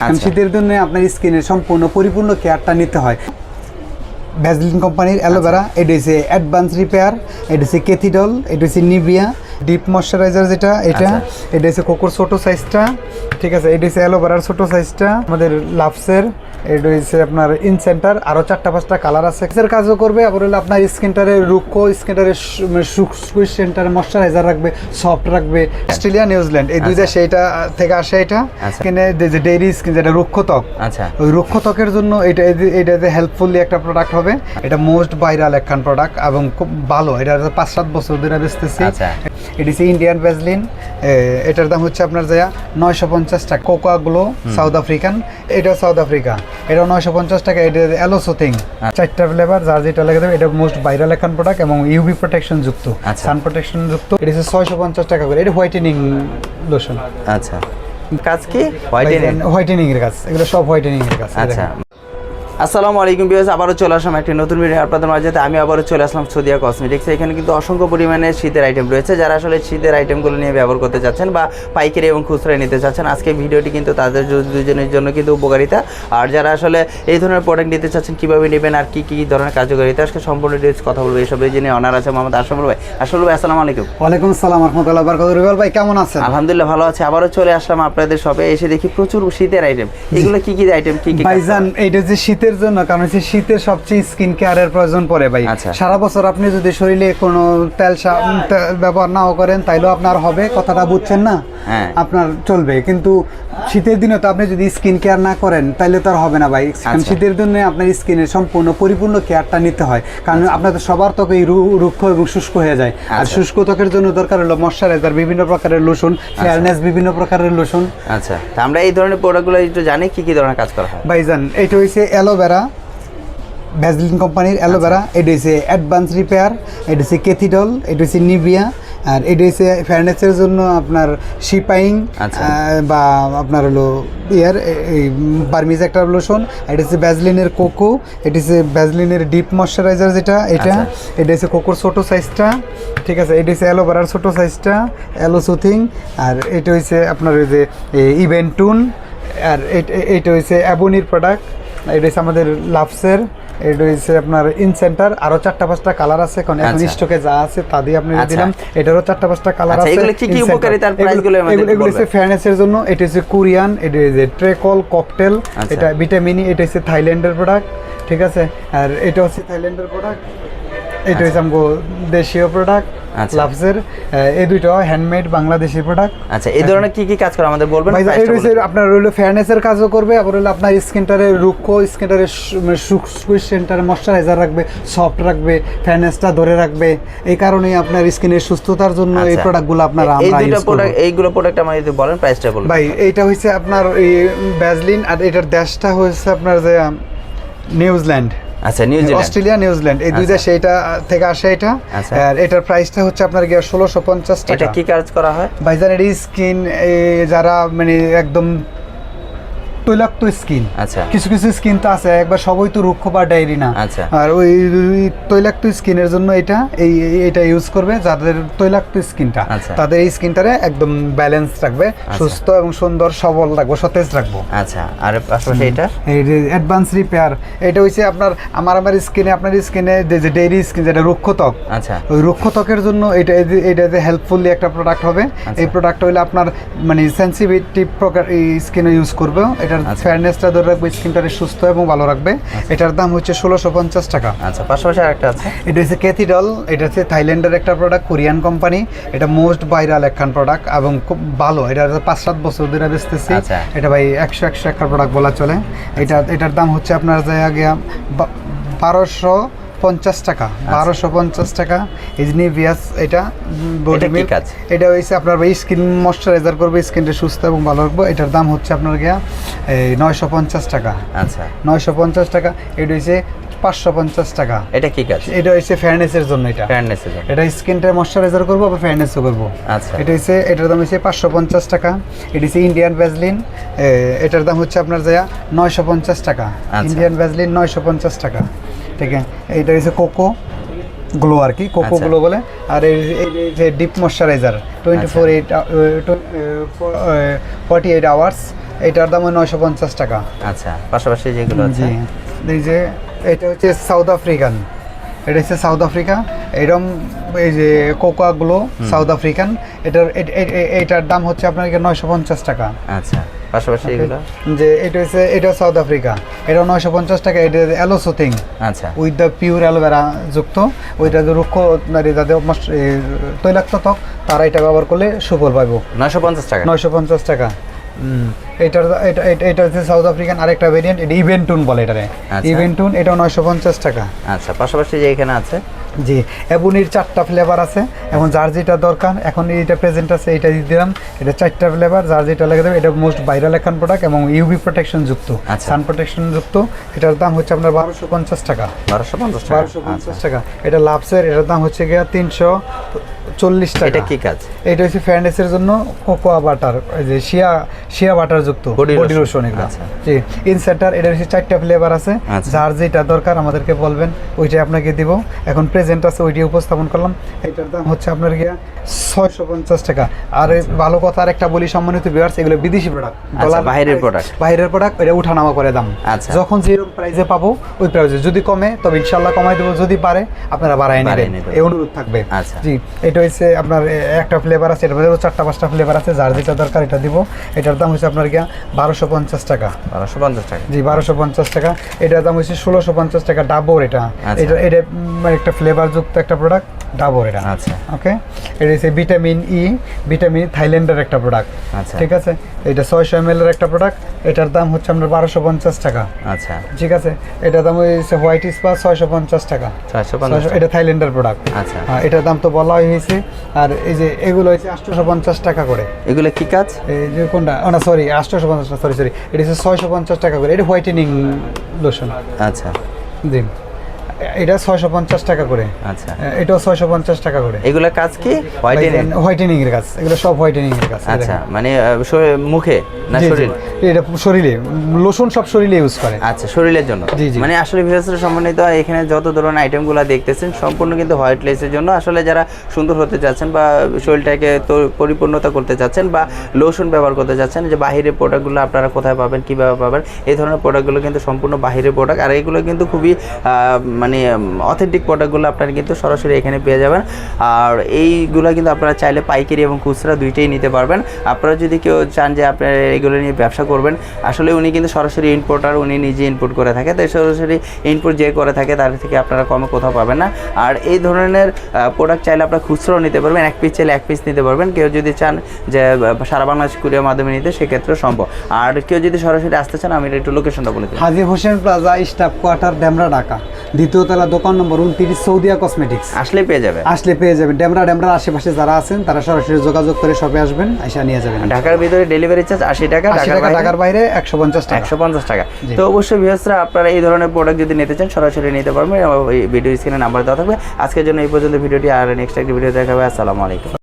আচ্ছা। শীতের জন্য আপনার স্কিনের সম্পূর্ণ পরিপূর্ণ কেয়ারটা নিতে হয় ভ্যাজলিন কোম্পানির অ্যালোভেরা এটা হচ্ছে অ্যাডভান্স রিপেয়ার এটা হচ্ছে কেথিডল এটা হচ্ছে নিভিয়া ডিপ ময়শ্চারাইজার যেটা এটা আচ্ছা। এটা হচ্ছে কোকোর ছোট সাইজটা ঠিক আছে? এটা হচ্ছে অ্যালোভেরার ছোট সাইজটা আমাদের লাভসের এটা হচ্ছে আপনার ইন সেন্টার আরও চারটা পাঁচটা কালার আছে। এর কাজও করবে আবার হলো আপনার স্কিনটারে রুক্ষ স্কিনটারে সেন্টারে ময়শ্চারাইজার রাখবে সফট রাখবে। অস্ট্রেলিয়া নিউজিল্যান্ড এই দুই দেশে এটা থেকে আসে এটা। আচ্ছা। স্কিনে যে ডেইরি স্কিন যেটা রুক্ষ ত্বক আচ্ছা। ওই রুক্ষ ত্বকের জন্য এটা এটাতে হেল্পফুলি একটা প্রোডাক্ট হবে। এটা মোস্ট ভাইরাল একখান প্রোডাক্ট এবং খুব ভালো। এটা পাঁচ সাত বছর ধরে বেচতেছি। আচ্ছা। এটি হচ্ছে ইন্ডিয়ান ভ্যাজলিন এটার দাম হচ্ছে আপনার যা নয়শো পঞ্চাশ টাকা। কোকা গ্লো সাউথ আফ্রিকান এটা সাউথ আফ্রিকা এটা নয়শো পঞ্চাশ টাকা। এটা অ্যালোসোথিং চারটা ফ্লেভার যার যেটা লেগে দেবে এটা মোস্ট ভাইরাল এখন প্রোডাক্ট এবং ইউভি প্রোটেকশন যুক্ত। আচ্ছা। সান প্রোটেকশন যুক্ত। এটা হচ্ছে ছয়শো পঞ্চাশ টাকা করে। এটা হোয়াইটেনিং লোশন আচ্ছা। কাজ কি? হোয়াইটেনিং হোয়াইটেনিং এর কাজ। এগুলো সব হোয়াইটেনিং এর কাজ। আচ্ছা। আসসালামু আলাইকুম বিয়াস আবারও চলে আসলাম একটি নতুন ভিডিও আপনাদের মাঝে। আমি আবারও চলে আসলাম সুদিয়া কসমেটিক্স এখানে কিন্তু অসংখ্য পরিমাণে শীতের আইটেম রয়েছে। যারা আসলে শীতের আইটেমগুলো নিয়ে ব্যবহার করতে চাচ্ছেন বা পাইকারি এবং খুচরায় নিতে চাচ্ছেন আজকে ভিডিওটি কিন্তু তাদের দুজনের জন্য কিন্তু উপকারিতা। আর যারা আসলে এই ধরনের প্রোডাক্ট নিতে চাচ্ছেন কীভাবে নেবেন আর কী কী ধরনের কার্যকারিতা আজকে সম্পূর্ণ ডিটেলস কথা বলব এইসব জেনে অনার আছে মোহাম্মদ আশরাফুল ভাই। আশরাফুল ভাই আসসালামু আলাইকুম। ওয়ালাইকুম আসসালাম রহমতুল্লাহ বারকাত রুবেল ভাই কেমন আছেন? আলহামদুলিল্লাহ ভালো আছে। আবারও চলে আসলাম আপনাদের শপে এসে দেখি প্রচুর শীতের আইটেম এগুলো কি কি আইটেম কি কি ভাইজান এইটা হচ্ছে শীতের জন্য কারণ হচ্ছে শীতের সবচেয়ে স্কিন কেয়ারের প্রয়োজন পড়ে ভাই আচ্ছা। সারা বছর আপনি যদি শরীরে কোনো তেল ব্যবহার নাও করেন তাইলেও আপনার হবে কথাটা বুঝছেন না হ্যাঁ। আপনার চলবে কিন্তু শীতের দিনে তো আপনি যদি স্কিন কেয়ার না করেন তাহলে তো আর হবে না ভাই। কারণ আচ্ছা। শীতের জন্য আপনার স্কিনের সম্পূর্ণ পরিপূর্ণ কেয়ারটা নিতে হয়। কারণ আপনাদের সবার ত্বক এই রুক্ষ এবং শুষ্ক হয়ে যায়। আর আচ্ছা। শুষ্ক ত্বকের জন্য দরকার হলো ময়শ্চারাইজার বিভিন্ন প্রকারের লোশন ফেয়ারনেস বিভিন্ন প্রকারের লোশন আচ্ছা। তা আমরা এই ধরনের প্রোডাক্টগুলো একটু জানি কি কি ধরনের কাজ করা হয়? ভাইজান এটা হচ্ছে অ্যালোভেরা ভ্যাজলিন কোম্পানির অ্যালোভেরা এটা হচ্ছে অ্যাডভান্স রিপেয়ার এটা হচ্ছে কেথিডল এটা হচ্ছে নিভিয়া আর এটা হচ্ছে ফার্নেসের জন্য আপনার শিপাইং আচ্ছা। বা আপনার হলো ইয়ার এই বার্মিজ একটা লোশন এটা হচ্ছে ভ্যাজলিনের কোকো এটা হচ্ছে ভ্যাজলিনের ডিপ ময়শ্চারাইজার যেটা এটা আচ্ছা। এটা হচ্ছে কোকোর ছোটো সাইজটা ঠিক আছে এটা হচ্ছে অ্যালোভেরার ছোটো সাইজটা অ্যালো সুথিং আর এটা হচ্ছে আপনার ওই যে ইভেন্টুন আর এটা- এটা হচ্ছে অ্যাবোনির প্রোডাক্ট এটা হচ্ছে আমাদের লাভসের এটা হচ্ছে আপনার ইন সেন্টার আরও চারটা পাঁচটা কালার আছে এখন এখন আচ্ছা। স্টকে যা আছে তা দিয়ে আপনি আচ্ছা। দিলাম এটারও চারটা পাঁচটা কালার আচ্ছা, আছে এগুলো কি কি উপকারিতার center। উপকারিতা আর এগুলো- গুলো আমাদের এগুলো-? হচ্ছে ফেয়ারনেসের জন্য এটা হচ্ছে কোরিয়ান এটা হচ্ছে ট্রেকল ককটেল এটা এটা ভিটামিনি এটা হচ্ছে থাইল্যান্ডের প্রোডাক্ট ঠিক আছে আর এটা হচ্ছে থাইল্যান্ডের প্রোডাক্ট এটা হচ্ছে আমগো দেশীয় প্রোডাক্ট আচ্ছা। লাভসের এই দুইটা হ্যান্ডমেড বাংলাদেশি প্রোডাক্ট আচ্ছা এই ধরনের কি কি কাজ করে আমাদের বলবেন? ভাই বলবেন। আপনার হলো ফেয়ারনেসের কাজও করবে আবার হলো আপনার স্কিনটারে রুক্ষ স্কিনটারে সুইচ সেন্টারে ময়শ্চারাইজার রাখবে সফট রাখবে ফেয়ারনেসটা ধরে রাখবে। এই কারণেই আপনার স্কিনের সুস্থতার জন্য এই আচ্ছা। প্রোডাক্টগুলো আপনারা এই আমরা ইউজ প্রোডাক্ট এইগুলো প্রোডাক্ট আমার যদি বলেন প্রাইসটা বলবেন ভাই এইটা হচ্ছে আপনার এই ব্যাজলিন আর এটার দেশটা হচ্ছে আপনার যে নিউজিল্যান্ড আচ্ছা নিউজিল্যান্ড অস্ট্রেলিয়া নিউজিল্যান্ড এই দুই। দেশে এটা থেকে আসে এটা। আচ্ছা। আর এটার প্রাইসটা হচ্ছে আপনার গিয়ে ষোলোশো পঞ্চাশ এটা কি কাজ করা হয়? ভাইজানের স্কিন যারা মানে একদম তৈলাক্ত স্কিন আচ্ছা কিছু কিছু স্কিন তো আছে একবার সবই তো রুক্ষ বা ডায়েরি না আচ্ছা। আর ওই তৈলাক্ত স্কিনের জন্য এটা এই এটা ইউজ করবে যাদের তৈলাক্ত স্কিনটা আচ্ছা। তাদের এই স্কিনটারে একদম ব্যালেন্স রাখবে সুস্থ এবং সুন্দর সবল রাখব সতেজ রাখব আচ্ছা আর পাশাপাশি এটা এই অ্যাডভান্স রিপেয়ার এটা হচ্ছে আপনার আমার আমার স্কিনে আপনার স্কিনে যে ডেইরি স্কিন যেটা রুক্ষ ত্বক আচ্ছা ওই রুক্ষ ত্বকের জন্য এটা এটা যে হেল্পফুলি একটা প্রোডাক্ট হবে আচ্ছা। এই প্রোডাক্ট হলে আপনার মানে সেন্সিটিভ প্রকার স্কিনে ইউজ করবে আচ্ছা। ফেয়ারনেসটা ধরে রাখবে স্কিনটারে সুস্থ এবং ভালো রাখবে। এটার দাম হচ্ছে ষোলোশো পঞ্চাশ টাকা। আচ্ছা পাশাপাশি আরেকটা আছে। এটা হচ্ছে ক্যাথিডল এটা হচ্ছে থাইল্যান্ডের একটা প্রোডাক্ট কোরিয়ান কোম্পানি এটা মোস্ট ভাইরাল একখান প্রোডাক্ট এবং খুব ভালো। এটা পাঁচ সাত বছর ধরে বেচতেছি। আচ্ছা। এটা ভাই একশো একশো একটা প্রোডাক্ট বলা চলে। এটা এটার দাম হচ্ছে আপনার জায়গা গিয়া বারোশো পঞ্চাশ টাকা। বারোশো পঞ্চাশ টাকা। এটা বডি এটা? এটা হচ্ছে আপনার স্কিন ময়শ্চারাইজার করবে স্কিনটা সুস্থ এবং ভালো রাখব। এটার দাম হচ্ছে আপনার গিয়া এই নয়শো পঞ্চাশ টাকা। আচ্ছা। নয়শো পঞ্চাশ টাকা এটা হচ্ছে পাঁচশো পঞ্চাশ টাকা। এটা কি কাজ? এটা হচ্ছে ফেয়ারনেসের জন্য এটা। ফেয়ারনেস এর জন্য। এটা স্কিনটা ময়শ্চারাইজার করব আবার ফেয়ারনেসও করব। আচ্ছা। এটা হচ্ছে এটার দাম হচ্ছে পাঁচশো পঞ্চাশ টাকা। এটা হচ্ছে ইন্ডিয়ান ভ্যাজলিন এটার দাম হচ্ছে আপনার যা নয়শো পঞ্চাশ টাকা। আচ্ছা। ইন্ডিয়ান ভ্যাজলিন নয়শো পঞ্চাশ টাকা। ঠিক আছে? এইটা হচ্ছে কোকো গ্লো আর কি কোকো আচ্ছা। গ্লো বলে। আর এই এই যে deep moisturiser twenty four eight forty eight hours এটার দাম ওই নয়শো পঞ্চাশ টাকা। আচ্ছা পাশাপাশি যেগুলো আছে? এই যে এটা হচ্ছে সাউথ আফ্রিকান। এটা হচ্ছে সাউথ আফ্রিকা। এরকম এই যে কোকাগুলো সাউথ আফ্রিকান। এটার এটার দাম হচ্ছে আপনার নয়শো পঞ্চাশ টাকা। আচ্ছা পাশাপাশি এগুলো? যে এটা হচ্ছে এটা সাউথ আফ্রিকা। এটা নয়শো পঞ্চাশ টাকা এটা অ্যালোসোথিং আচ্ছা। উইথ দ্য পিওর অ্যালোভেরা যুক্ত। ওইটা যে রুক্ষ নারী যাদের তৈলাক্ত ত্বক তারা এটা ব্যবহার করলে সুফল পাইব। নয়শো পঞ্চাশ টাকা? নয়শো পঞ্চাশ টাকা। এটার এটা এটা- এটা হচ্ছে সাউথ আফ্রিকান আরেকটা ভেরিয়েন্ট এটা ইভেন্টুন বলে এটারে। আচ্ছা। ইভেন্টুন এটাও নয়শো পঞ্চাশ টাকা। আচ্ছা পাশাপাশি যে এখানে আছে? জি এবুনির চারটা ফ্লেভার আছে এখন যার যেটা দরকার। এখন এইটা প্রেজেন্ট আছে এইটা দিয়ে দিলাম। এটা চারটা ফ্লেভার যার যেটা লেগে দেবে এটা মোস্ট ভাইরাল একখান প্রোডাক্ট এবং ইউভি প্রোটেকশন যুক্ত আচ্ছা। সান প্রোটেকশন যুক্ত। এটার দাম হচ্ছে আপনার বারোশো পঞ্চাশ টাকা। বারোশো পঞ্চাশ টাকা। বারোশো পঞ্চাশ টাকা। এটা লাভসের এটার দাম হচ্ছে গিয়া তিনশো চল্লিশ আচ্ছা। টাকা। এটা কি কাজ? এটা হচ্ছে ফ্যান্ডেসের জন্য কোকোয়া বাটার যে শিয়া শিয়া বাটার যুক্ত বডি লোশন এগুলো। আচ্ছা। জি ইনসেন্টার এটা হচ্ছে চারটা ফ্লেভার আছে। আচ্ছা। যার যেটা দরকার আমাদেরকে বলবেন ওইটাই আপনাকে দিব। এখন প্রেজেন্ট আছে ওইটাই উপস্থাপন করলাম। এটার দাম হচ্ছে আপনার গিয়া ছয়শো পঞ্চাশ টাকা। আর ভালো কথা আর একটা বলি সম্মানিত ভিউয়ার্স এগুলো বিদেশি প্রোডাক্ট আচ্ছা, বাইরের product। বাইরের প্রোডাক্ট এটা উঠানামা করে দাম। আচ্ছা। যখন যেরকম প্রাইসে পাবো ওই প্রাইসে যদি কমে তবে ইনশাল্লাহ কমাই দেবো। যদি পারে আপনারা বাড়াই নেবেন। এই অনুরোধ থাকবে। আচ্ছা। জি এটা হচ্ছে আপনার একটা ফ্লেভার আছে এটার মধ্যে চারটা পাঁচটা ফ্লেভার আছে যার যেটা দরকার এটা দিব। এটার দাম হচ্ছে আপনার গিয়া বারোশো পঞ্চাশ টাকা। বারোশো পঞ্চাশ টাকা। জি বারোশো পঞ্চাশ টাকা। এটার দাম হচ্ছে ষোলোশো পঞ্চাশ টাকা ডাবর এটা। আচ্ছা। এটা এটা একটা ফ্লেভার যুক্ত একটা প্রোডাক্ট ডাবর এটা। আচ্ছা। ওকে এটা হচ্ছে ভিটামিন ই ভিটামিন থাইল্যান্ডের একটা প্রোডাক্ট আচ্ছা। ঠিক আছে? এটা ছয়শো এম এর একটা প্রোডাক্ট এটার দাম হচ্ছে আপনার বারোশো পঞ্চাশ টাকা। আচ্ছা। ঠিক আছে? এটার দাম হচ্ছে হোয়াইট স্পা ছয়শো পঞ্চাশ টাকা। এটা থাইল্যান্ডের প্রোডাক্ট আচ্ছা। হ্যাঁ এটার দাম তো বলা হয়েছে। আর এই যে এগুলো হচ্ছে আটশোশো পঞ্চাশ টাকা করে। এগুলো কি কাজ? এই যে কোনটা? না সরি আটশোশো পঞ্চাশ সরি সরি এটা হচ্ছে ছয়শো পঞ্চাশ টাকা করে। এটা হোয়াইটেনিং লোশন। আচ্ছা। জি। এটা ছয়শো পঞ্চাশ টাকা করে। আচ্ছা। এটাও ছয়শো পঞ্চাশ টাকা করে। এগুলো কাজ কি? হোয়াইটেনিং হোয়াইটেনিং এর কাজ। এগুলো সব হোয়াইটেনিং এর কাজ আচ্ছা মানে মুখে না। শরীর? এটা শরীরে লোশন সব শরীরে ইউজ করে। আচ্ছা শরীরের জন্য। মানে আসলে সম্মানিত এখানে যত ধরনের আইটেমগুলো দেখতেছেন সম্পূর্ণ কিন্তু হোয়াইট লেসের জন্য। আসলে যারা সুন্দর হতে চাচ্ছেন বা শরীরটাকে তো পরিপূর্ণতা করতে চাচ্ছেন বা লোশন ব্যবহার করতে চাচ্ছেন যে বাহিরের প্রোডাক্টগুলো আপনারা কোথায় পাবেন কীভাবে পাবেন এই ধরনের প্রোডাক্টগুলো কিন্তু সম্পূর্ণ বাহিরের প্রোডাক্ট আর এগুলো কিন্তু খুবই আহ, মানে অথেন্টিক প্রোডাক্টগুলো আপনারা কিন্তু সরাসরি এখানে পেয়ে যাবেন। আর এইগুলো কিন্তু আপনারা চাইলে পাইকারি এবং খুচরা দুইটাই নিতে পারবেন। আপনারা যদি কেউ চান যে আপনারা এগুলো নিয়ে ব্যবসা করবেন, আসলে উনি কিন্তু সরাসরি ইম্পোর্টার উনি নিজে ইনপুট করে থাকে। তাই সরাসরি ইনপুট যে করে থাকে, তার থেকে আপনারা কমে কোথাও পাবেন না। আর এই ধরনের প্রোডাক্ট চাইলে আপনারা খুচরাও নিতে পারবেন। এক পিস চাইলে এক পিস নিতে পারবেন। কেউ যদি চান যে সারা বাংলাদেশ কুরিয়ার মাধ্যমে নিতে সেক্ষেত্রে সম্ভব। আর কেউ যদি সরাসরি আসতে চান, আমি একটু লোকেশনটা বলে দিই। Haji Hossain Plaza, staff quarter, Demra, Dhaka. দ্বিতীয় তলা দোকান নম্বর উনত্রিশ সৌদিয়া কসমেটিক্স আসলে পেয়ে যাবে আসলে পেয়ে যাবেন। ডেমরা ডেমরার আশেপাশে যারা আছেন তারা সরাসরি যোগাযোগ করে শপে আসবেন এসে নিয়ে যাবেন। ঢাকার ভিতরে ডেলিভারি চার্জ আশি টাকা ঢাকার বাইরে একশো পঞ্চাশ টাকা। একশো পঞ্চাশ টাকা। তো অবশ্যই ভিউসরা আপনারা এই ধরনের প্রোডাক্ট যদি নিতে চান সরাসরি নিতে পারবেন। ভিডিও স্ক্রিনে নাম্বার দেওয়া থাকবে। আজকের জন্য এই পর্যন্ত ভিডিওটি আর নেক্সট একটি ভিডিও দেখাবে। আসসালামু আলাইকুম।